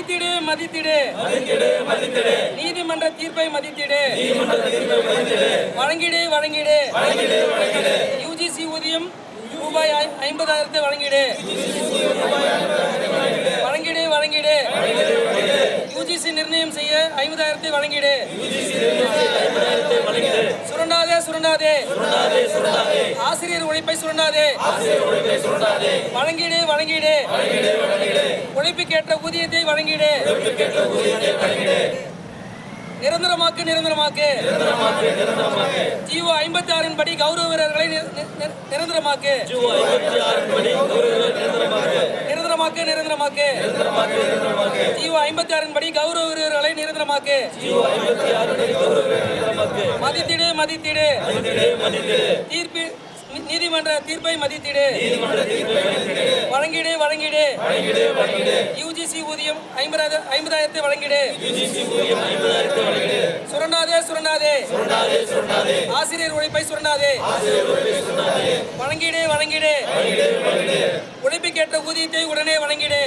மதித்திடு மதித்திடு. நீதிமன்ற தீர்ப்பை மதித்திடு. வழங்கிடு வழங்கிடு. யூஜிசி ஊதியம் ரூபாய் ஐம்பதாயிரத்தை வழங்கிடு. வழங்கிடு. வழங்கிடு யூஜிசி நிர்ணயம் செய்ய ஐம்பதாயிரத்தை வழங்கிடு. சுரண்டாதே. ஆசிரியர் உழைப்பை சுரண்டாதே. வழங்கிடு வழங்கிடு. உழைப்புக்கேற்ற ஊதியத்தை வழங்கிடு. நிரந்தரமாக்கு நிரந்தரமாக்கு. ஜிஓ ஐம்பத்தி ஆறின் படி கௌரவ வீரர்களை நிரந்தரமாக்கு. நிரந்தரமாக்கு. நிரந்தரமாக்கு ஜிஓ ஐம்பத்தி ஆறின் படி கௌரவ வீரர்களை நிரந்தரமாக்கு. மதித்திடு. தீர்ப்பு நீதிமன்ற தீர்ப்பை மதித்திடு. வழங்கிடு வழங்கிடு. யூஜிசி ஊதியம் ஐம்பது ஐம்பதாயிரத்தை வழங்கிடு. சுரண்டாதே சுரண்டாதே. ஆசிரியர் உழைப்பை சுரண்டாதே. வழங்கிடு வழங்கிடு. உழைப்புக்கேற்ற ஊதியத்தை உடனே வழங்கிடு.